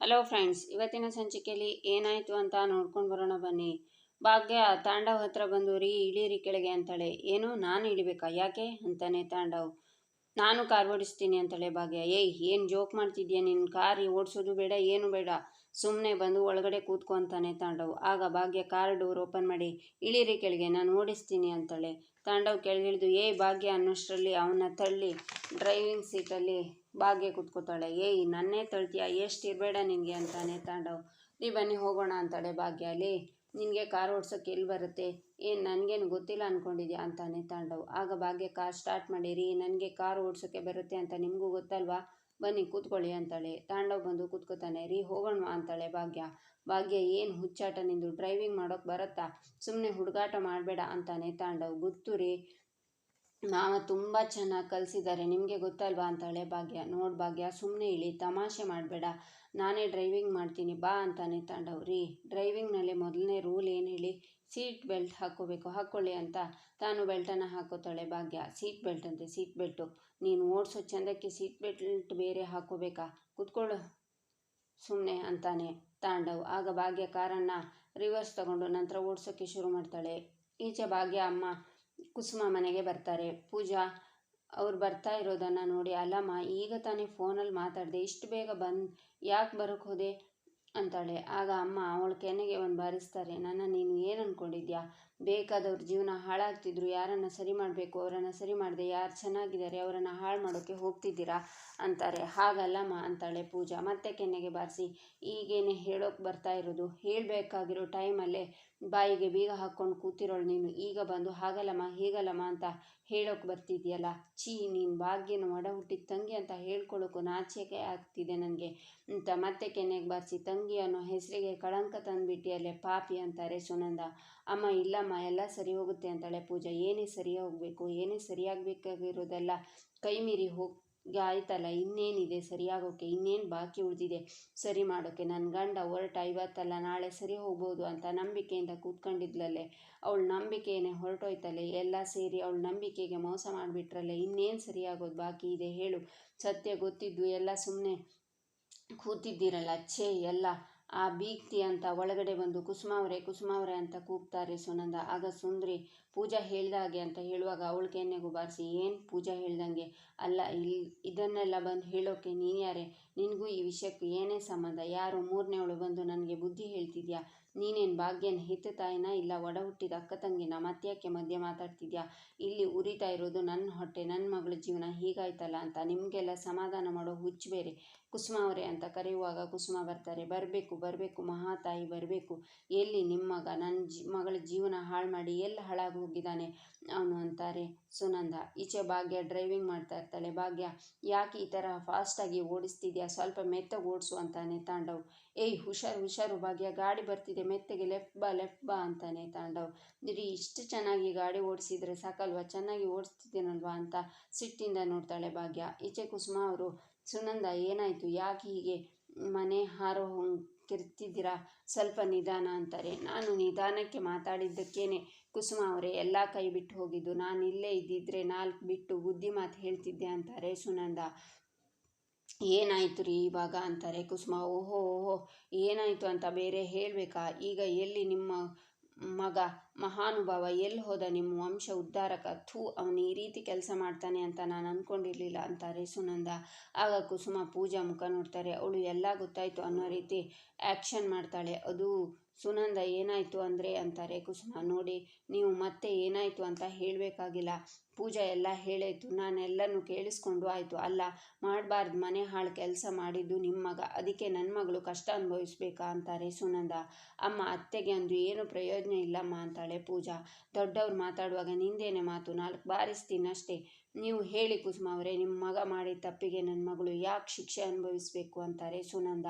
Hello friends, ಇವತ್ತಿನ ಸಂಚಿಕೆಯಲ್ಲಿ ಏನಾಯಿತು ಅಂತ ನೋಡ್ಕೊಂಡು ಬರೋಣ ಬನ್ನಿ. ಭಾಗ್ಯ, ತಾಂಡವ್ ಹತ್ರ ಬಂದು ರೀ, ಇಳೀರಿ ಕೆಳಗೆ ಅಂತಾಳೆ. ಏನು, ನಾನು ಇಳಿಬೇಕಾ? ಯಾಕೆ? ಅಂತಾನೆ ತಾಂಡವ್. ನಾನು ಕಾರ್ ಓಡಿಸ್ತೀನಿ ಅಂತಾಳೆ ಭಾಗ್ಯ. ಏಯ್, ಏನು ಜೋಕ್ ಮಾಡ್ತಿದ್ಯಾ? ನಿನ್ನ ಕಾರ್ ಓಡಿಸೋದು ಬೇಡ, ಏನು ಬೇಡ. ಸುಮ್ಮನೆ ಬಂದು ಒಳಗಡೆ ಕೂತ್ಕೊಂತಾನೆ ತಾಂಡವ್. ಆಗ ಭಾಗ್ಯ ಕಾರ್ ಡೋರ್ ಓಪನ್ ಮಾಡಿ, ಇಳಿರಿ ಕೆಳಗೆ, ನಾನು ಓಡಿಸ್ತೀನಿ ಅಂತಾಳೆ. ತಾಂಡವ್ ಕೆಳಗಿಳಿದು ಏಯ್ ಭಾಗ್ಯ, ಅನ್ನೋಷ್ಟರಲ್ಲಿ ಅವನ್ನ ತಳ್ಳಿ, ಡ್ರೈವಿಂಗ್ ಸೀಟಲ್ಲಿ ಭಾಗ್ಯ ಕೂತ್ಕೋತಾಳೆ. ಏಯ್, ನನ್ನೇ ತಳ್ತೀಯ? ಎಷ್ಟು ಇರಬೇಡ ನಿನಗೆ ಅಂತಾನೆ ತಾಂಡವ್. ನೀ ಬನ್ನಿ ಹೋಗೋಣ ಅಂತಾಳೆ ಭಾಗ್ಯ. ಅಲ್ಲಿ ನಿನಗೆ ಕಾರ್ ಓಡ್ಸೋಕೆ ಎಲ್ಲಿ ಬರುತ್ತೆ? ಏನು ನನಗೇನು ಗೊತ್ತಿಲ್ಲ ಅಂದ್ಕೊಂಡಿದ್ಯಾ ಅಂತಾನೆ ತಾಂಡವ್. ಆಗ ಭಾಗ್ಯ ಕಾರ್ ಸ್ಟಾರ್ಟ್ ಮಾಡಿರಿ ನನಗೆ ಕಾರ್ ಓಡಿಸೋಕ್ಕೆ ಬರುತ್ತೆ ಅಂತ ನಿಮಗೂ ಗೊತ್ತಲ್ವಾ? ಬನ್ನಿ ಕೂತ್ಕೊಳ್ಳಿ ಅಂತಾಳೆ. ತಾಂಡವ್ ಬಂದು ಕೂತ್ಕೋತಾನೆ, ರೀ, ಹೋಗೋಣ ಅಂತಾಳೆ ಭಾಗ್ಯ. ಭಾಗ್ಯ, ಏನು ಹುಚ್ಚಾಟ ನಿಂದು? ಡ್ರೈವಿಂಗ್ ಮಾಡೋಕೆ ಬರುತ್ತಾ? ಸುಮ್ಮನೆ ಹುಡುಗಾಟ ಮಾಡಬೇಡ ಅಂತಾನೆ ತಾಂಡವ್. ಗೊತ್ತು ರೀ, ಮಾವ ತುಂಬ ಚೆನ್ನಾಗಿ ಕಲಿಸಿದ್ದಾರೆ ನಿಮಗೆ ಗೊತ್ತಲ್ವಾ? ಅಂತಾಳೆ ಭಾಗ್ಯ. ನೋಡಿ ಭಾಗ್ಯ ಸುಮ್ಮನೆ ಇಳಿ. ತಮಾಷೆ ಮಾಡಬೇಡ. ನಾನೇ ಡ್ರೈವಿಂಗ್ ಮಾಡ್ತೀನಿ, ಬಾ ಅಂತಾನೆ ತಾಂಡವ್. ರೀ ಡ್ರೈವಿಂಗ್ನಲ್ಲಿ ಮೊದಲನೇ ರೂಲ್ ಏನು ಹೇಳಿ? ಸೀಟ್ ಬೆಲ್ಟ್ ಹಾಕೋಬೇಕು ಹಾಕ್ಕೊಳ್ಳಿ ಅಂತ. ತಾನು ಬೆಲ್ಟನ್ನು ಹಾಕೋತಾಳೆ, ಭಾಗ್ಯ. ಸೀಟ್ ಬೆಲ್ಟ್ ಅಂತೆ, ಸೀಟ್ ಬೆಲ್ಟು. ನೀನು ಓಡಿಸೋ ಚಂದಕ್ಕೆ ಸೀಟ್ ಬೆಲ್ಟ್ ಬೇರೆ ಹಾಕ್ಕೋಬೇಕಾ ಕೂತ್ಕೊಳ್ಳು. ಸುಮ್ಮನೆ ಅಂತಾನೆ ತಾಂಡವ್. ಆಗ ಭಾಗ್ಯ ಕಾರನ್ನು ರಿವರ್ಸ್ ತಗೊಂಡು ನಂತರ ಓಡಿಸೋಕ್ಕೆ ಶುರು ಮಾಡ್ತಾಳೆ. ಈಚೆ ಭಾಗ್ಯ ಅಮ್ಮ ಕುಸುಮ ಮನೆಗೆ ಬರ್ತಾರೆ. ಪೂಜಾ, ಅವ್ರು ಬರ್ತಾ ಇರೋದನ್ನು ನೋಡಿ, ಅಲ್ಲಮ್ಮ, ಈಗ ತಾನೇ ಫೋನಲ್ಲಿ ಮಾತಾಡಿದೆ, ಇಷ್ಟು ಬೇಗ ಬಂದು ಯಾಕೆ ಬರೋಕ್ಕೆ ಹೋದೆ? ಅಂತಾಳೆ. ಆಗ ಅಮ್ಮ ಅವಳ ಕೆನೆಗೆ ಒಂದು ಬಾರಿಸ್ತಾರೆ ನನ್ನ ನೀನು ಏನು ಅಂದ್ಕೊಂಡಿದ್ಯಾ ಬೇಕಾದವ್ರ ಜೀವನ ಹಾಳಾಗ್ತಿದ್ರು, ಯಾರನ್ನು ಸರಿ ಮಾಡಬೇಕು, ಅವರನ್ನು ಸರಿ ಮಾಡಿದೆ ಯಾರು ಚೆನ್ನಾಗಿದ್ದಾರೆ ಅವರನ್ನು ಹಾಳು ಮಾಡೋಕ್ಕೆ ಹೋಗ್ತಿದ್ದೀರಾ ಅಂತಾರೆ. ಹಾಗಲ್ಲಮ್ಮ ಅಂತಾಳೆ ಪೂಜಾ. ಮತ್ತೆ ಕೆನ್ನೆಗೆ ಬಾರಿಸಿ, ಈಗೇನೆ ಹೇಳೋಕೆ ಬರ್ತಾ ಇರೋದು. ಹೇಳಬೇಕಾಗಿರೋ ಟೈಮಲ್ಲೇ ಬಾಯಿಗೆ ಬೀಗ ಹಾಕ್ಕೊಂಡು ಕೂತಿರೋಳು ನೀನು. ಈಗ ಬಂದು ಹಾಗಲ್ಲಮ್ಮ ಹೀಗಲ್ಲಮ್ಮ ಅಂತ ಹೇಳೋಕೆ ಬರ್ತಿದ್ಯಲ್ಲ? ಛೀ, ನೀನು ಭಾಗ್ಯನ ಒಡ ಹುಟ್ಟಿದ ತಂಗಿ ಅಂತ ಹೇಳ್ಕೊಳ್ಳೋಕ್ಕೂ ನಾಚಿಕೆ ಆಗ್ತಿದೆ ನನಗೆ ಅಂತ ಮತ್ತೆ ಕೆನ್ನೆಗೆ ಬಾರಿಸಿ, ತಂಗಿ ಅನ್ನೋ ಹೆಸರಿಗೆ ಕಳಂಕ ತಂದುಬಿಟ್ಟಿಯಲ್ಲೇ ಪಾಪಿ ಅಂತಾರೆ ಸುನಂದ. ಅಮ್ಮ, ಇಲ್ಲಮ್ಮ, ಎಲ್ಲ ಸರಿ ಹೋಗುತ್ತೆ ಅಂತಾಳೆ ಪೂಜಾ. ಏನೇ ಸರಿ ಹೋಗಬೇಕು, ಏನೇ ಸರಿಯಾಗಬೇಕಾಗಿರೋದೆಲ್ಲ ಕೈ ಮೀರಿ ಹೋಗಿ, ಆಯ್ತಲ್ಲ, ಇನ್ನೇನಿದೆ ಸರಿಯಾಗೋಕೆ, ಇನ್ನೇನು ಬಾಕಿ ಉಳಿದಿದೆ, ಸರಿ ಮಾಡೋಕ್ಕೆ ನನ್ನ ಗಂಡ ಹೊರಟ ಇವತ್ತಲ್ಲ ನಾಳೆ ಸರಿ ಹೋಗ್ಬೋದು ಅಂತ ನಂಬಿಕೆಯಿಂದ ಕೂತ್ಕೊಂಡಿದ್ಲಲ್ಲೇ, ಅವಳ ನಂಬಿಕೆಯೇ ಹೊರಟೋಯ್ತಲ್ಲೇ, ಎಲ್ಲ ಸೇರಿ ಅವಳ ನಂಬಿಕೆಗೆ ಮೋಸ ಮಾಡಿಬಿಟ್ರಲ್ಲೇ, ಇನ್ನೇನು ಸರಿಯಾಗೋದು ಬಾಕಿ ಇದೆ ಹೇಳು. ಸತ್ಯ ಗೊತ್ತಿದ್ದು ಎಲ್ಲ ಸುಮ್ಮನೆ ಕೂತಿದ್ದೀರಲ್ಲ, ಛೇ, ಎಲ್ಲ ಆ ಬೀಗ್ತಿ ಅಂತ ಒಳಗಡೆ ಬಂದು ಕುಸುಮಾವ್ರೆ ಕುಸುಮಾವ್ರೆ ಅಂತ ಕೂಗ್ತಾರೆ ಸುನಂದ. ಆಗ ಸುಂದ್ರಿ ಪೂಜಾ ಹೇಳ್ದಾಗೆ ಅಂತ ಹೇಳುವಾಗ ಅವಳ ಕೆನ್ನೆಗೂ ಬಾರಿಸಿ ಏನು ಪೂಜಾ ಹೇಳ್ದಂಗೆ? ಅಲ್ಲ ಇಲ್ಲಿ ಇದನ್ನೆಲ್ಲ ಬಂದು ಹೇಳೋಕ್ಕೆ ನೀನು ಯಾರೇ? ನಿನಗೂ ಈ ವಿಷಯಕ್ಕೆ ಏನೇ ಸಂಬಂಧ? ಯಾರು ಮೂರನೇವಳು ಬಂದು ನನಗೆ ಬುದ್ಧಿ ಹೇಳ್ತಿದ್ಯಾ? ನೀನೇನು ಭಾಗ್ಯನ ಹೆತ್ತ ತಾಯಿನ? ಇಲ್ಲ, ಒಡ ಹುಟ್ಟಿದ ಅಕ್ಕ ತಂಗಿನ ಮತ್ತ್ಯಾಕೆ ಮಧ್ಯೆ ಮಾತಾಡ್ತಿದ್ಯಾ? ಇಲ್ಲಿ ಉರಿತಾ ಇರೋದು ನನ್ನ ಹೊಟ್ಟೆ ನನ್ನ ಮಗಳ ಜೀವನ ಹೀಗಾಯ್ತಲ್ಲ ಅಂತ ನಿಮಗೆಲ್ಲ ಸಮಾಧಾನ ಮಾಡೋ ಹುಚ್ಚು ಬೇರೆ. ಕುಸುಮ ಅವರೇ ಅಂತ ಕರೆಯುವಾಗ ಕುಸುಮ ಬರ್ತಾರೆ. ಬರಬೇಕು ಬರಬೇಕು ಮಹಾತಾಯಿ ಬರಬೇಕು. ಎಲ್ಲಿ ನಿಮ್ಮ ಮಗ? ನನ್ನ ಜಿ, ಮಗಳ ಜೀವನ ಹಾಳು ಮಾಡಿ ಎಲ್ಲಿ ಹಾಳಾಗಿ ಹೋಗಿದ್ದಾನೆ? ಅವನು ಅಂತಾರೆ. ಸುನಂದ, ಈಚೆ ಭಾಗ್ಯ ಡ್ರೈವಿಂಗ್ ಮಾಡ್ತಾ ಇರ್ತಾಳೆ. ಭಾಗ್ಯ, ಯಾಕೆ ಈ ಥರ ಫಾಸ್ಟಾಗಿ ಓಡಿಸ್ತಿದ್ಯಾ? ಸ್ವಲ್ಪ ಮೆತ್ತಗೆ ಓಡಿಸು ಅಂತಾನೆ ತಾಂಡವ್. ಏಯ್, ಹುಷಾರು ಹುಷಾರು ಭಾಗ್ಯ, ಗಾಡಿ ಬರ್ತಿದೆ. ಮೆತ್ತಗೆ ಲೆಫ್ಟ್ ಬಾ ಲೆಫ್ಟ್ ಬಾ ಅಂತಾನೆ ತಾಂಡವ್. ನಿರಿ ಇಷ್ಟು ಚೆನ್ನಾಗಿ ಗಾಡಿ ಓಡಿಸಿದ್ರೆ ಸಾಕಲ್ವಾ? ಚೆನ್ನಾಗಿ ಓಡಿಸ್ತಿದ್ದೀನಲ್ವಾ ಅಂತ ಸಿಟ್ಟಿಂದ ನೋಡ್ತಾಳೆ ಭಾಗ್ಯ. ಈಚೆ ಕುಸುಮ ಅವರು, ಸುನಂದ, ಏನಾಯಿತು? ಯಾಕೆ ಹೀಗೆ ಮನೆ ಹಾರೋ ಕಿರ್ತಿದ್ದೀರಾ? ಸ್ವಲ್ಪ ನಿಧಾನ ಅಂತಾರೆ. ನಾನು ನಿಧಾನಕ್ಕೆ ಮಾತಾಡಿದ್ದಕ್ಕೇನೆ. ಕುಸುಮ ಅವರೇ, ಎಲ್ಲ ಕೈ ಬಿಟ್ಟು ಹೋಗಿದ್ದು, ನಾನು ಇಲ್ಲೇ ಇದ್ದಿದ್ರೆ ನಾಲ್ಕು ಬಿಟ್ಟು ಬುದ್ಧಿ ಮಾತು ಹೇಳ್ತಿದ್ದೆ ಅಂತಾರೆ ಸುನಂದ. ಏನಾಯಿತು ರೀ ಇವಾಗ ಅಂತಾರೆ ಕುಸುಮ. ಓಹೋ ಓಹೋ, ಏನಾಯಿತು ಅಂತ ಬೇರೆ ಹೇಳಬೇಕಾ? ಈಗ ಎಲ್ಲಿ ನಿಮ್ಮ ಮಗ ಮಹಾನುಭಾವ, ಎಲ್ಲಿ ಹೋದ ನಿಮ್ಮ ವಂಶ ಉದ್ಧಾರಕ? ಥೂ, ಅವನು ಈ ರೀತಿ ಕೆಲಸ ಮಾಡ್ತಾನೆ ಅಂತ ನಾನು ಅಂದ್ಕೊಂಡಿರಲಿಲ್ಲ ಅಂತಾರೆ ಸುನಂದ. ಆಗ ಕುಸುಮ ಪೂಜಾ ಮುಖ ನೋಡ್ತಾರೆ. ಅವಳು, ಎಲ್ಲ ಗೊತ್ತಾಯಿತು ಅನ್ನೋ ರೀತಿ ಆ್ಯಕ್ಷನ್ ಮಾಡ್ತಾಳೆ. ಅದು ಸುನಂದ ಏನಾಯಿತು ಅಂದರೆ ಅಂತಾರೆ, ಕುಸುಮ, ನೋಡಿ, ನೀವು ಮತ್ತೆ ಏನಾಯಿತು ಅಂತ ಹೇಳಬೇಕಾಗಿಲ್ಲ. ಪೂಜಾ ಎಲ್ಲ ಹೇಳಾಯಿತು. ನಾನೆಲ್ಲನೂ ಕೇಳಿಸ್ಕೊಂಡು ಆಯಿತು. ಅಲ್ಲ, ಮಾಡಬಾರ್ದು. ಮನೆ ಹಾಳು ಕೆಲಸ ಮಾಡಿದ್ದು ನಿಮ್ಮ ಮಗ. ಅದಕ್ಕೆ ನನ್ನ ಮಗಳು ಕಷ್ಟ ಅನುಭವಿಸ್ಬೇಕಾ? ಅಂತಾರೆ ಸುನಂದ. ಅಮ್ಮ, ಅತ್ತೆಗೆ ಅಂದು ಏನು ಪ್ರಯೋಜನ ಇಲ್ಲಮ್ಮ, ಅಂತಾಳೆ ಪೂಜಾ. ದೊಡ್ಡವ್ರು ಮಾತಾಡುವಾಗ ನಿಂದೇನೆ ಮಾತು? ನಾಲ್ಕು ಬಾರಿಸ್ತೀನಷ್ಟೇ. ನೀವು ಹೇಳಿ ಕುಸುಮ ಅವರೇ ನಿಮ್ಮ ಮಗ ಮಾಡಿದ ತಪ್ಪಿಗೆ ನನ್ನ ಮಗಳು ಯಾಕೆ ಶಿಕ್ಷೆ ಅನುಭವಿಸ್ಬೇಕು? ಅಂತಾರೆ ಸುನಂದ.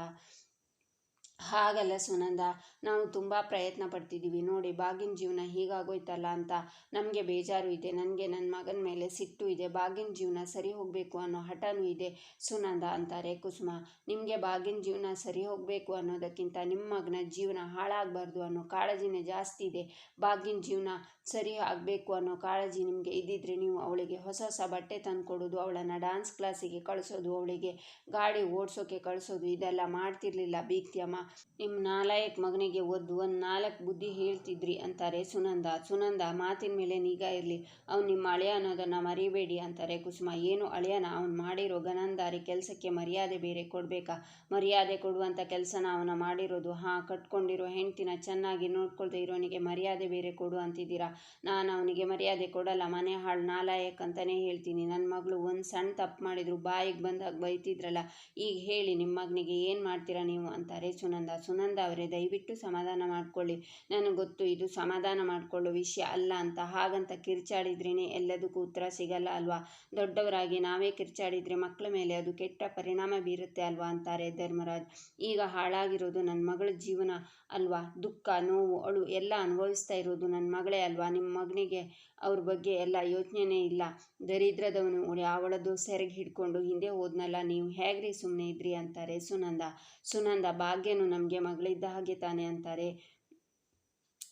ಹಾಗಲ್ಲ ಸುನಂದ, ನಾವು ತುಂಬ ಪ್ರಯತ್ನ ಪಡ್ತಿದ್ದೀವಿ ನೋಡಿ, ಬಾಗಿನ ಜೀವನ ಹೀಗಾಗೋಯ್ತಲ್ಲ ಅಂತ ನಮಗೆ ಬೇಜಾರು ಇದೆ. ನನಗೆ ನನ್ನ ಮಗನ ಮೇಲೆ ಸಿಟ್ಟು ಇದೆ. ಬಾಗಿನ ಜೀವನ ಸರಿ ಹೋಗಬೇಕು ಅನ್ನೋ ಹಠನೂ ಇದೆ ಸುನಂದ ಅಂತಾರೆ ಕುಸುಮ. ನಿಮಗೆ ಬಾಗಿನ ಜೀವನ ಸರಿ ಹೋಗಬೇಕು ಅನ್ನೋದಕ್ಕಿಂತ ನಿಮ್ಮ ಮಗನ ಜೀವನ ಹಾಳಾಗಬಾರ್ದು ಅನ್ನೋ ಕಾಳಜಿನೇ ಜಾಸ್ತಿ ಇದೆ. ಬಾಗಿನ ಜೀವನ ಸರಿ ಆಗಬೇಕು ಅನ್ನೋ ಕಾಳಜಿ ನಿಮಗೆ ಇದ್ದಿದ್ರೆ ನೀವು ಅವಳಿಗೆ ಹೊಸ ಹೊಸ ಬಟ್ಟೆ ತಂದು ಕೊಡೋದು ಅವಳನ್ನು ಡ್ಯಾನ್ಸ್ ಕ್ಲಾಸಿಗೆ ಕಳಿಸೋದು, ಅವಳಿಗೆ ಗಾಡಿ ಓಡಿಸೋಕೆ ಕಳಿಸೋದು, ಇದೆಲ್ಲ ಮಾಡ್ತಿರ್ಲಿಲ್ಲ, ಬೀಗ್ತಿಯಮ್ಮ. ನಿಮ್ಮ ನಾಲಾಯಕ್ ಮಗನಿಗೆ ಒದ್ದು ಒಂದ್ ನಾಲ್ಕು ಬುದ್ಧಿ ಹೇಳ್ತಿದ್ರಿ ಅಂತಾರೆ ಸುನಂದ. ಸುನಂದ, ಮಾತಿನ ಮೇಲೆ ನಿಗಾ ಇರಲಿ. ಅವ್ನು ನಿಮ್ಮ ಅಳಿಯ ಅನ್ನೋದನ್ನ ಮರಿಬೇಡಿ ಅಂತಾರೆ ಕುಸುಮ. ಏನು ಅಳೆಯನ? ಅವ್ನು ಮಾಡಿರೋ ಗನಂದಾರಿ ಕೆಲಸಕ್ಕೆ ಮರ್ಯಾದೆ ಬೇರೆ ಕೊಡಬೇಕಾ? ಮರ್ಯಾದೆ ಕೊಡುವಂಥ ಕೆಲಸನ ಅವನ ಮಾಡಿರೋದು. ಹಾಂ, ಕಟ್ಕೊಂಡಿರೋ ಹೆಂಡ್ತಿನ ಚೆನ್ನಾಗಿ ನೋಡ್ಕೊಳ್ದೆ ಇರೋನಿಗೆ ಮರ್ಯಾದೆ ಬೇರೆ ಕೊಡು ಅಂತಿದ್ದೀರಾ? ನಾನು ಅವನಿಗೆ ಮರ್ಯಾದೆ ಕೊಡಲ್ಲ. ಮನೆ ಹಾಳು ನಾಲಾಯಕ್ ಅಂತಾನೆ ಹೇಳ್ತೀನಿ. ನನ್ನ ಮಗಳು ಒಂದು ಸಣ್ಣ ತಪ್ಪು ಮಾಡಿದ್ರು, ಬಾಯಿಗೆ ಬಂದಾಗ ಬೈತಿದ್ರಲ್ಲ, ಈಗ ಹೇಳಿ ನಿಮ್ಮ ಮಗನಿಗೆ ಏನು ಮಾಡ್ತೀರಾ ನೀವು? ಅಂತಾರೆ ಸುನಂದ. ಸುನಂದ ಅವರೇ, ದಯವಿಟ್ಟು ಸಮಾಧಾನ ಮಾಡ್ಕೊಳ್ಳಿ. ನನಗೆ ಗೊತ್ತು, ಇದು ಸಮಾಧಾನ ಮಾಡಿಕೊಳ್ಳೋ ವಿಷಯ ಅಲ್ಲ ಅಂತ. ಹಾಗಂತ ಕಿರ್ಚಾಡಿದ್ರೇ ಎಲ್ಲದಕ್ಕೂ ಉತ್ತರ ಸಿಗಲ್ಲ ಅಲ್ವಾ? ದೊಡ್ಡವರಾಗಿ ನಾವೇ ಕಿರ್ಚಾಡಿದರೆ ಮಕ್ಕಳ ಮೇಲೆ ಅದು ಕೆಟ್ಟ ಪರಿಣಾಮ ಬೀರುತ್ತೆ ಅಲ್ವಾ ಅಂತಾರೆ ಧರ್ಮರಾಜ್. ಈಗ ಹಾಳಾಗಿರೋದು ನನ್ನ ಮಗಳ ಜೀವನ ಅಲ್ವಾ? ದುಃಖ, ನೋವು, ಅಳು ಎಲ್ಲ ಅನುಭವಿಸ್ತಾ ಇರೋದು ನನ್ನ ಮಗಳೇ ಅಲ್ವಾ? ನಿಮ್ಮ ಮಗನಿಗೆ ಅವ್ರ ಬಗ್ಗೆ ಎಲ್ಲ ಯೋಚನೆನೇ ಇಲ್ಲ. ದರಿದ್ರದವನು ಯಾವಳದು ಸೆರೆಗೆ ಹಿಡ್ಕೊಂಡು ಹಿಂದೆ ಹೋದ್ನಲ್ಲ, ನೀವು ಹೇಗ್ರಿ ಸುಮ್ಮನೆ ಇದ್ರಿ ಅಂತಾರೆ ಸುನಂದ. ಸುನಂದ, ಭಾಗ್ಯನು ನಮಗೆ ಮಗಳಿದ್ದ ಹಾಗೆ ತಾನೆ ಅಂತಾರೆ.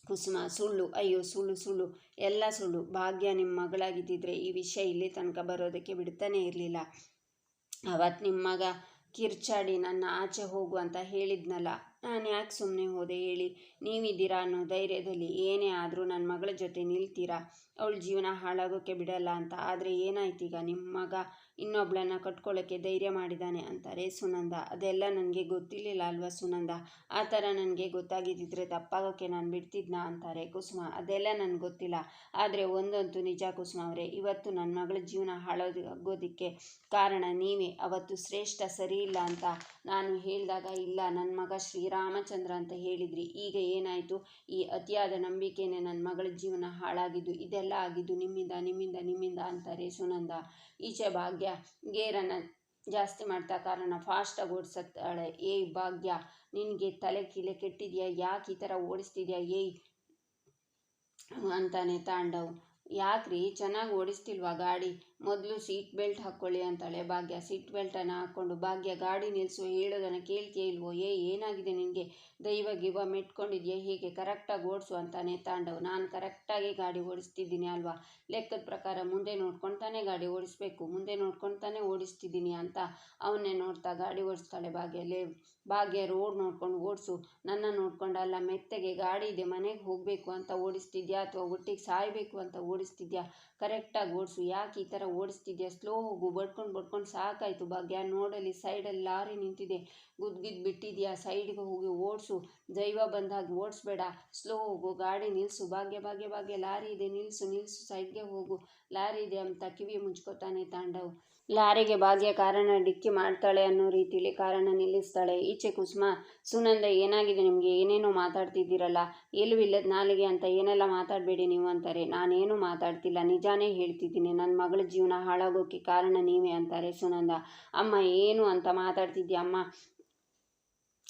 ಕುಸುಮ, ಸುಳ್ಳು, ಅಯ್ಯೋ, ಸುಳ್ಳು ಸುಳ್ಳು, ಎಲ್ಲ ಸುಳ್ಳು. ಭಾಗ್ಯ ನಿಮ್ಮ ಮಗಳಾಗಿದ್ದಿದ್ರೆ ಈ ವಿಷಯ ಇಲ್ಲಿ ತನಕ ಬರೋದಕ್ಕೆ ಬಿಡ್ತಾನೆ ಇರಲಿಲ್ಲ. ಅವತ್ತು ನಿಮ್ಮ ಮಗ ಕಿರ್ಚಾಡಿ ನನ್ನ ಆಚೆ ಹೋಗು ಅಂತ ಹೇಳಿದ್ನಲ್ಲ. ನಾನು ಯಾಕೆ ಸುಮ್ಮನೆ ಹೋದೆ ಹೇಳಿ. ನೀವಿದ್ದೀರಾ ಅನ್ನೋ ಧೈರ್ಯದಲ್ಲಿ ಏನೇ ಆದರೂ ನನ್ನ ಮಗಳ ಜೊತೆ ನಿಲ್ತೀರಾ? ಅವಳ ಜೀವನ ಹಾಳಾಗೋಕ್ಕೆ ಬಿಡಲ್ಲ ಅಂತ. ಆದರೆ ಏನಾಯ್ತೀಗ ನಿಮ್ಮ ಮಗ ಇನ್ನೊಬ್ಳನ್ನ ಕಟ್ಕೊಳ್ಳೋಕ್ಕೆ ಧೈರ್ಯ ಮಾಡಿದ್ದಾನೆ ಅಂತಾರೆ ಸುನಂದ. ಅದೆಲ್ಲ ನನಗೆ ಗೊತ್ತಿರಲಿಲ್ಲ ಅಲ್ವಾ ಸುನಂದ? ಆ ಥರ ನನಗೆ ಗೊತ್ತಾಗಿದ್ದಿದ್ರೆ ತಪ್ಪಾಗೋಕ್ಕೆ ನಾನು ಬಿಡ್ತಿದ್ನ ಅಂತಾರೆ ಕುಸುಮ. ಅದೆಲ್ಲ ನನಗೆ ಗೊತ್ತಿಲ್ಲ. ಆದರೆ ಒಂದಂತೂ ನಿಜ ಕುಸುಮ ಅವರೇ. ಇವತ್ತು ನನ್ನ ಮಗಳ ಜೀವನ ಹಾಳಾಗೋದಕ್ಕೆ ಕಾರಣ ನೀವೇ. ಅವತ್ತು ಶ್ರೇಷ್ಠ ಸರಿ ಇಲ್ಲ ಅಂತ ನಾನು ಹೇಳಿದಾಗ ಇಲ್ಲ. ನನ್ನ ಮಗ ಶ್ರೀರಾಮಚಂದ್ರ ಅಂತ ಹೇಳಿದ್ರಿ. ಈಗ ಏನಾಯಿತು? ಈ ಅತಿಯಾದ ನಂಬಿಕೆನೇ ನನ್ನ ಮಗಳ ಜೀವನ ಹಾಳಾಗಿದ್ದು, ಇದೆಲ್ಲ ಆಗಿದ್ದು ನಿಮ್ಮಿಂದ ನಿಮ್ಮಿಂದ ನಿಮ್ಮಿಂದ ಅಂತಾರೆ ಸುನಂದ. ಈಚೆ ಭಾಗ್ಯ, ಗೇರನ್ನು ಜಾಸ್ತಿ ಮಾಡ್ತಾ ಕಾರಣ ಫಾಸ್ಟಾಗಿ ಓಡಿಸತ್ತಾಳೆ. ಏಯ್ ಭಾಗ್ಯ, ನಿನಗೆ ತಲೆ ಕೀಲೆ ಕೆಟ್ಟಿದೆಯಾ? ಯಾಕೆ ಈ ಥರ ಓಡಿಸ್ತಿದ್ಯಾ? ಏಯ್ ಅಂತಾನೆ ತಾಂಡವ್. ಯಾಕ್ರಿ? ಚೆನ್ನಾಗಿ ಓಡಿಸ್ತಿಲ್ವಾ ಗಾಡಿ? ಮೊದಲು ಸೀಟ್ ಬೆಲ್ಟ್ ಹಾಕ್ಕೊಳ್ಳಿ ಅಂತಾಳೆ. ಭಾಗ್ಯ ಸೀಟ್ ಬೆಲ್ಟನ್ನು ಹಾಕ್ಕೊಂಡು ಭಾಗ್ಯ ಗಾಡಿ ನಿಲ್ಲಿಸು ಹೇಳೋದನ್ನು ಕೇಳ್ತೀಯ ಇಲ್ವೋ? ಏ, ಏನಾಗಿದೆ ನಿನಗೆ? ದೈವ ಗಿವ ಮೆಟ್ಕೊಂಡಿದ್ಯಾ? ಹೀಗೆ? ಕರೆಕ್ಟಾಗಿ ಓಡಿಸು ಅಂತಾನೆ ತಾಂಡವ್. ನಾನು ಕರೆಕ್ಟಾಗಿ ಗಾಡಿ ಓಡಿಸ್ತಿದ್ದೀನಿ ಅಲ್ವಾ? ಲೆಕ್ಕದ ಪ್ರಕಾರ ಮುಂದೆ ನೋಡ್ಕೊಂಡು ತಾನೇ ಗಾಡಿ ಓಡಿಸ್ಬೇಕು. ಮುಂದೆ ನೋಡ್ಕೊಂಡು ತಾನೇ ಓಡಿಸ್ತಿದ್ದೀನಿ ಅಂತ ಅವನ್ನೇ ನೋಡ್ತಾ ಗಾಡಿ ಓಡಿಸ್ತಾಳೆ ಭಾಗ್ಯ. ಲೇ, ಭಾಗ್ಯ ರೋಡ್ ನೋಡ್ಕೊಂಡು ಓಡಿಸು. ನನ್ನ ನೋಡ್ಕೊಂಡಲ್ಲ ಮೆತ್ತಗೆ ಗಾಡಿ ಇದೆ, ಮನೆಗೆ ಹೋಗಬೇಕು ಅಂತ ಓಡಿಸ್ತಿದ್ಯಾ ಅಥವಾ ಒಟ್ಟಿಗೆ ಸಾಯಬೇಕು ಅಂತ ಓಡಿಸ್ತಿದ್ಯಾ? ಕರೆಕ್ಟಾಗಿ ಓಡಿಸು. ಯಾಕೆ ಈ ಥರ ಓಡಿಸ್ತಿದ್ಯಾ? ಸ್ಲೋ ಹೋಗು. ಬಡ್ಕೊಂಡು ಬಡ್ಕೊಂಡು ಸಾಕಾಯಿತು. ಭಾಗ್ಯ ನೋಡಲಿ ಸೈಡಲ್ಲಿ ಲಾರಿ ನಿಂತಿದೆ. ಗುದ್ಗಿದ್ದು ಬಿಟ್ಟಿದ್ಯಾ? ಸೈಡ್ಗೆ ಹೋಗಿ ಓಡಿಸು. ದೈವ ಬಂದಾಗ ಓಡಿಸ್ಬೇಡ. ಸ್ಲೋ ಹೋಗು. ಗಾಡಿ ನಿಲ್ಲಿಸು ಭಾಗ್ಯ ಭಾಗ್ಯ ಭಾಗ್ಯ. ಲಾರಿ ಇದೆ. ನಿಲ್ಲಿಸು ನಿಲ್ಲಿಸು ಸೈಡ್ಗೆ ಹೋಗು. ಲಾರಿ ಇದೆ ಅಂತ ಕಿವಿ ಮುಚ್ಕೋತಾನೆ ತಾಂಡವ್. ಲಾರಿಗೆ ಭಾಗ್ಯ ಕಾರಣ ಡಿಕ್ಕಿ ಮಾಡ್ತಾಳೆ ಅನ್ನೋ ರೀತಿಯಲ್ಲಿ ಕಾರಣ ನಿಲ್ಲಿಸ್ತಾಳೆ. ಈಚೆ ಕುಸುಮ, ಸುನಂದ, ಏನಾಗಿದೆ ನಿಮಗೆ? ಏನೇನೋ ಮಾತಾಡ್ತಿದ್ದೀರಲ್ಲ? ಇಲ್ಲದ ನಾಲಿಗೆ ಅಂತ ಏನೆಲ್ಲ ಮಾತಾಡಬೇಡಿ ನೀವು ಅಂತಾರೆ. ನಾನೇನು ಮಾತಾಡ್ತಿಲ್ಲ, ನಿಜಾನೇ ಹೇಳ್ತಿದ್ದೀನಿ. ನನ್ನ ಮಗಳ ಜೀವನ ಹಾಳಾಗೋಕ್ಕೆ ಕಾರಣ ನೀವೇ ಅಂತಾರೆ ಸುನಂದ. ಅಮ್ಮ, ಏನು ಅಂತ ಮಾತಾಡ್ತಿದ್ದೀಯ ಅಮ್ಮ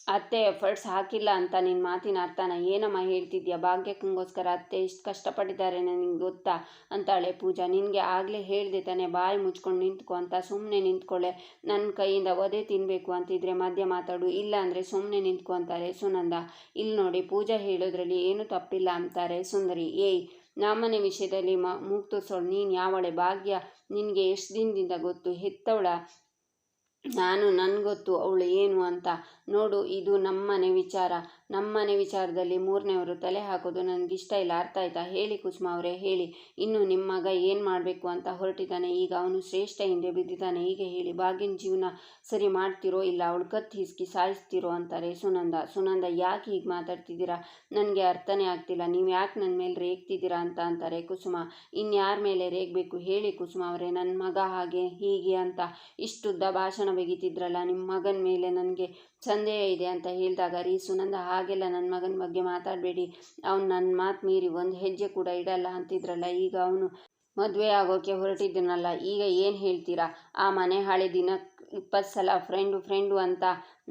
ಅತ್ತೆ ಎಫರ್ಟ್ಸ್ ಹಾಕಿಲ್ಲ ಅಂತ ನಿನ್ನ ಮಾತಿನ ಅರ್ಥನ ಏನಮ್ಮ ಹೇಳ್ತಿದ್ಯಾ? ಭಾಗ್ಯಕ್ಕೋಸ್ಕರ ಅತ್ತೆ ಎಷ್ಟು ಕಷ್ಟಪಟ್ಟಿದ್ದಾರೆ ನನಗೆ ಗೊತ್ತಾ? ಅಂತಾಳೆ ಪೂಜಾ. ನಿನಗೆ ಆಗಲೇ ಹೇಳಿದೆ ತಾನೆ, ಬಾಯಿ ಮುಚ್ಕೊಂಡು ನಿಂತ್ಕೊ ಅಂತ. ಸುಮ್ಮನೆ ನಿಂತ್ಕೊಳ್ಳೆ ನನ್ನ ಕೈಯಿಂದ ಒದೆ ತಿನ್ನಬೇಕು ಅಂತಿದ್ರೆ ಮಧ್ಯ ಮಾತಾಡು. ಇಲ್ಲ ಅಂದರೆ ಸುಮ್ಮನೆ ನಿಂತ್ಕೊ ಅಂತಾರೆ ಸುನಂದ. ಇಲ್ಲಿ ನೋಡಿ, ಪೂಜಾ ಹೇಳೋದ್ರಲ್ಲಿ ಏನು ತಪ್ಪಿಲ್ಲ ಅಂತಾರೆ ಸುಂದರಿ. ಏಯ್ ನಮ್ಮನೆ ವಿಷಯದಲ್ಲಿ ಮ ಮೂಗ್ತೋರ್ಸೋಳು ನೀನು ಯಾವಳೆ? ಭಾಗ್ಯ, ನಿನಗೆ ಎಷ್ಟು ದಿನದಿಂದ ಗೊತ್ತು? ಹೆತ್ತವಳ? ನಾನು ನನಗೊತ್ತು ಅವಳು ಏನು ಅಂತ ನೋಡು ಇದು ನಮ್ಮನೆ ವಿಚಾರ. ನಮ್ಮನೆ ವಿಚಾರದಲ್ಲಿ ಮೂರನೇವರು ತಲೆ ಹಾಕೋದು ನನಗಿಷ್ಟ ಇಲ್ಲ. ಅರ್ಥ ಆಯ್ತಾ? ಹೇಳಿ ಕುಸುಮ ಅವರೇ, ಹೇಳಿ. ಇನ್ನು ನಿಮ್ಮ ಮಗ ಏನು ಮಾಡಬೇಕು ಅಂತ ಹೊರಟಿದ್ದಾನೆ. ಈಗ ಅವನು ಶ್ರೇಷ್ಠ ಹಿಂದೆ ಬಿದ್ದಿದ್ದಾನೆ. ಹೀಗೆ ಹೇಳಿ, ಬಾಗಿನ ಜೀವನ ಸರಿ ಮಾಡ್ತಿರೋ ಇಲ್ಲ? ಅವಳು ಕತ್ತಿ ಹಿಸ್ಕಿ ಸಾಯಿಸ್ತಿರೋ? ಅಂತಾರೆ ಸುನಂದ. ಸುನಂದ, ಯಾಕೆ ಹೀಗೆ ಮಾತಾಡ್ತಿದ್ದೀರಾ? ನನಗೆ ಅರ್ಥನೇ ಆಗ್ತಿಲ್ಲ. ನೀವು ಯಾಕೆ ನನ್ನ ಮೇಲೆ ರೇಗ್ತಿದ್ದೀರಾ ಅಂತ ಅಂತಾರೆ ಕುಸುಮ. ಇನ್ಯಾರ ಮೇಲೆ ರೇಗಬೇಕು? ಹೇಳಿ ಕುಸುಮ ಅವರೇ ನನ್ನ ಮಗ ಹಾಗೆ ಹೀಗೆ ಅಂತ ಇಷ್ಟುದ್ದ ಭಾಷಣ ಬೆಗಿತಿದ್ರಲ್ಲ ನಿಮ್ಮ ಮಗನ ಮೇಲೆ ನನಗೆ ಸಂದೇಹ ಇದೆ ಅಂತ ಹೇಳಿದಾಗ ರೀ ಸುನಂದ ಹಾಗೆಲ್ಲ ನನ್ನ ಮಗನ ಬಗ್ಗೆ ಮಾತಾಡಬೇಡಿ. ಅವ್ನು ನನ್ನ ಮಾತು ಮೀರಿ ಒಂದು ಹೆಜ್ಜೆ ಕೂಡ ಇಡಲ್ಲ ಅಂತಿದ್ರಲ್ಲ, ಈಗ ಅವನು ಮದುವೆ ಆಗೋಕೆ ಹೊರಟಿದ್ದನಲ್ಲ, ಈಗ ಏನು ಹೇಳ್ತೀರಾ? ಆ ಮನೆ ಹಾಳೆ ದಿನ ಇಪ್ಪತ್ತು ಸಲ ಫ್ರೆಂಡು ಫ್ರೆಂಡು ಅಂತ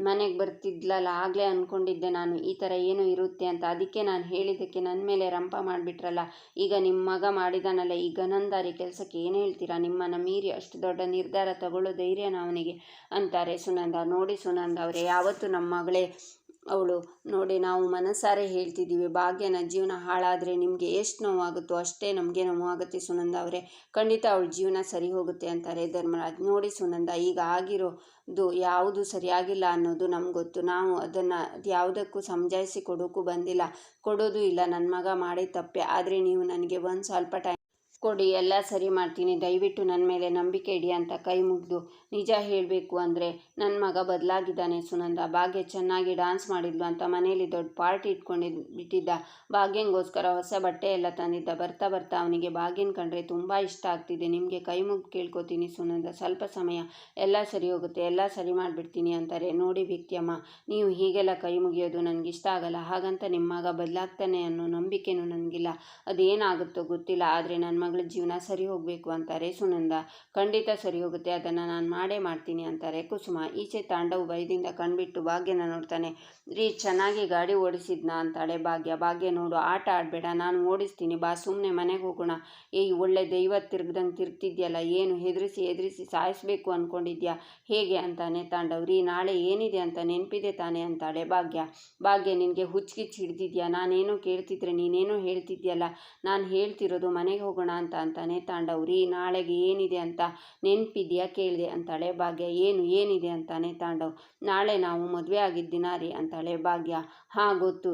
ಮನೆಗೆ ಬರ್ತಿದ್ಲಲ್ಲ, ಆಗಲೇ ಅಂದ್ಕೊಂಡಿದ್ದೆ ನಾನು, ಈ ಥರ ಏನೋ ಇರುತ್ತೆ ಅಂತ. ಅದಕ್ಕೆ ನಾನು ಹೇಳಿದ್ದಕ್ಕೆ ನನ್ನ ಮೇಲೆ ರಂಪ ಮಾಡಿಬಿಟ್ರಲ್ಲ, ಈಗ ನಿಮ್ಮ ಮಗ ಮಾಡಿದಾನಲ್ಲ ಈ ಗನಂದಾರಿ ಕೆಲಸಕ್ಕೆ ಏನು ಹೇಳ್ತೀರಾ? ನಿಮ್ಮನ್ನು ಮೀರಿ ಅಷ್ಟು ದೊಡ್ಡ ನಿರ್ಧಾರ ತಗೊಳ್ಳೋ ಧೈರ್ಯನ ಅವನಿಗೆ ಅಂತಾರೆ ಸುನಂದ. ನೋಡಿ ಸುನಂದ ಅವರೇ, ಯಾವತ್ತೂ ನಮ್ಮ ಮಗಳೇ ಅವಳು, ನೋಡಿ, ನಾವು ಮನಸಾರೆ ಹೇಳ್ತಿದ್ದೀವಿ. ಭಾಗ್ಯನ ಜೀವನ ಹಾಳಾದರೆ ನಿಮಗೆ ಎಷ್ಟು ನೋವಾಗುತ್ತೋ ಅಷ್ಟೇ ನಮಗೆ ನೋವಾಗುತ್ತೆ ಸುನಂದ ಅವರೇ. ಖಂಡಿತ ಅವಳ ಜೀವನ ಸರಿ ಹೋಗುತ್ತೆ ಅಂತಾರೆ ಧರ್ಮರಾಜ್. ನೋಡಿ ಸುನಂದ, ಈಗ ಆಗಿರೋದು ಯಾವುದು ಸರಿಯಾಗಿಲ್ಲ ಅನ್ನೋದು ನಮ್ಗೆ ಗೊತ್ತು. ನಾವು ಅದನ್ನು ಯಾವುದಕ್ಕೂ ಸಮಜಾಯಿಸಿ ಕೊಡೋಕ್ಕೂ ಬಂದಿಲ್ಲ. ಕೊಡೋದು ಇಲ್ಲ. ನನ್ನ ಮಗ ಮಾಡಿ ತಪ್ಪೆ. ಆದರೆ ನೀವು ನನಗೆ ಒಂದು ಸ್ವಲ್ಪ ಟೈಮ್ ಕೊಡಿ ಎಲ್ಲ ಸರಿ ಮಾಡ್ತೀನಿ. ದಯವಿಟ್ಟು ನನ್ನ ಮೇಲೆ ನಂಬಿಕೆ ಇಡಿ ಅಂತ ಕೈ ಮುಗಿದು ನಿಜ ಹೇಳಬೇಕು ಅಂದರೆ ನನ್ನ ಮಗ ಬದಲಾಗಿದ್ದಾನೆ ಸುನಂದ. ಭಾಗ್ಯ ಚೆನ್ನಾಗಿ ಡಾನ್ಸ್ ಮಾಡಿದ್ಲು ಅಂತ ಮನೆಯಲ್ಲಿ ದೊಡ್ಡ ಪಾರ್ಟಿ ಇಟ್ಕೊಂಡು ಬಿಟ್ಟಿದ್ದ ಭಾಗ್ಯಂಗೋಸ್ಕರ ಹೊಸ ಬಟ್ಟೆ ಎಲ್ಲ ತಂದಿದ್ದ. ಬರ್ತಾ ಬರ್ತಾ ಅವನಿಗೆ ಭಾಗ್ಯನ ಕಂಡ್ರೆ ತುಂಬ ಇಷ್ಟ ಆಗ್ತಿದೆ. ನಿಮಗೆ ಕೈ ಮುಗ್ದು ಕೇಳ್ಕೊತೀನಿ ಸುನಂದ. ಸ್ವಲ್ಪ ಸಮಯ, ಎಲ್ಲ ಸರಿ ಹೋಗುತ್ತೆ, ಎಲ್ಲ ಸರಿ ಮಾಡಿಬಿಡ್ತೀನಿ ಅಂತಾರೆ. ನೋಡಿ ವ್ಯಕ್ತಿಯಮ್ಮ ನೀವು ಹೀಗೆಲ್ಲ ಕೈ ಮುಗಿಯೋದು ನನಗೆ ಇಷ್ಟ ಆಗಲ್ಲ. ಹಾಗಂತ ನಿಮ್ಮ ಮಗ ಬದಲಾಗ್ತಾನೆ ಅನ್ನೋ ನಂಬಿಕೆನೂ ನನಗಿಲ್ಲ. ಅದೇನಾಗುತ್ತೋ ಗೊತ್ತಿಲ್ಲ, ಆದರೆ ನನ್ನ ಮಗಳ ಜೀವನ ಸರಿ ಹೋಗಬೇಕು ಅಂತಾರೆ. ಸುನಂದ ಖಂಡಿತ ಸರಿ ಹೋಗುತ್ತೆ. ಅದನ್ನು ನಾನು ಮಾಡೇ ಮಾಡ್ತೀನಿ ಅಂತಾರೆ. ಕುಸುಮ ಈಚೆ ತಾಂಡವು ಭಯದಿಂದ ಕಣ್ಬಿಟ್ಟು ಭಾಗ್ಯನ ನೋಡ್ತಾನೆ. ರೀ, ಚೆನ್ನಾಗಿ ಗಾಡಿ ಓಡಿಸಿದ್ನಾ ಅಂತಾಳೆ ಭಾಗ್ಯ. ಭಾಗ್ಯ ನೋಡು, ಆಟ ಆಡಬೇಡ, ನಾನು ಓಡಿಸ್ತೀನಿ. ಬಾ ಸುಮ್ಮನೆ ಮನೆಗೆ ಹೋಗೋಣ. ಏಯ್, ಒಳ್ಳೆ ದೈವ ತಿರ್ಗ್ದಂಗೆ ತಿರ್ಗ್ತಿದ್ಯಲ್ಲ, ಏನು? ಹೆದರಿಸಿ ಹೆದರಿಸಿ ಸಾಯಿಸಬೇಕು ಅಂದ್ಕೊಂಡಿದ್ಯಾ ಹೇಗೆ ಅಂತಾನೆ ತಾಂಡವ್. ರೀ, ನಾಳೆ ಏನಿದೆ ಅಂತ ನೆನಪಿದೆ ತಾನೆ ಅಂತಾಳೆ ಭಾಗ್ಯ. ಭಾಗ್ಯ, ನಿನಗೆ ಹುಚ್ಚಿಗಿಚ್ಚಿ ಹಿಡ್ದಿದ್ಯಾ? ನಾನೇನು ಕೇಳ್ತಿದ್ರೆ ನೀನೇನೋ ಹೇಳ್ತಿದ್ಯಲ್ಲ. ನಾನು ಹೇಳ್ತಿರೋದು ಮನೆಗೆ ಹೋಗೋಣ ಅಂತ ಅಂತಾನೆ ತಾಂಡವ್ ರೀ ನಾಳೆಗೆ ಏನಿದೆ ಅಂತ ನೆನಪಿದೆಯಾ ಕೇಳಿದೆ ಅಂತಾಳೆ ಭಾಗ್ಯ. ಏನು, ಏನಿದೆ ಅಂತಾನೆ ತಾಂಡವ್. ನಾಳೆ ನಾವು ಮದುವೆ ಆಗಿದ್ದಿನ ರೀ ಅಂತಾಳೆ ಭಾಗ್ಯ. ಹಾಂ, ಗೊತ್ತು.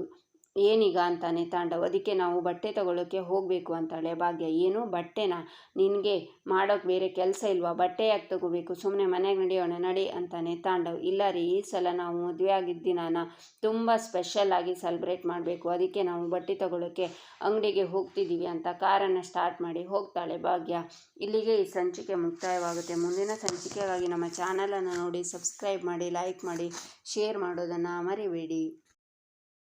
ಏನೀಗ ಅಂತಾನೆ ತಾಂಡವ್. ಅದಕ್ಕೆ ನಾವು ಬಟ್ಟೆ ತಗೊಳ್ಳೋಕ್ಕೆ ಹೋಗಬೇಕು ಅಂತಾಳೆ ಭಾಗ್ಯ. ಏನು? ಬಟ್ಟೆನಾ? ನಿನಗೆ ಮಾಡೋಕ್ಕೆ ಬೇರೆ ಕೆಲಸ ಇಲ್ವಾ? ಬಟ್ಟೆ ಯಾಕೆ ತಗೋಬೇಕು? ಸುಮ್ಮನೆ ಮನೆಗೆ ನಡೆಯೋಣ, ನಡಿ ಅಂತಾನೆ ತಾಂಡವ್. ಇಲ್ಲ ರೀ, ಈ ಸಲ ನಾವು ಮದುವೆ ಆಗಿದ್ದ ದಿನಾನ ತುಂಬ ಸ್ಪೆಷಲ್ ಆಗಿ ಸೆಲೆಬ್ರೇಟ್ ಮಾಡಬೇಕು. ಅದಕ್ಕೆ ನಾವು ಬಟ್ಟೆ ತಗೊಳ್ಳೋಕ್ಕೆ ಅಂಗಡಿಗೆ ಹೋಗ್ತಿದ್ದೀವಿ ಅಂತ ಕಾರನ್ನು ಸ್ಟಾರ್ಟ್ ಮಾಡಿ ಹೋಗ್ತಾಳೆ ಭಾಗ್ಯ. ಇಲ್ಲಿಗೆ ಈ ಸಂಚಿಕೆ ಮುಕ್ತಾಯವಾಗುತ್ತೆ. ಮುಂದಿನ ಸಂಚಿಕೆಗಾಗಿ ನಮ್ಮ ಚಾನಲನ್ನು ನೋಡಿ ಸಬ್ಸ್ಕ್ರೈಬ್ ಮಾಡಿ ಲೈಕ್ ಮಾಡಿ ಶೇರ್ ಮಾಡೋದನ್ನು ಮರಿಬೇಡಿ.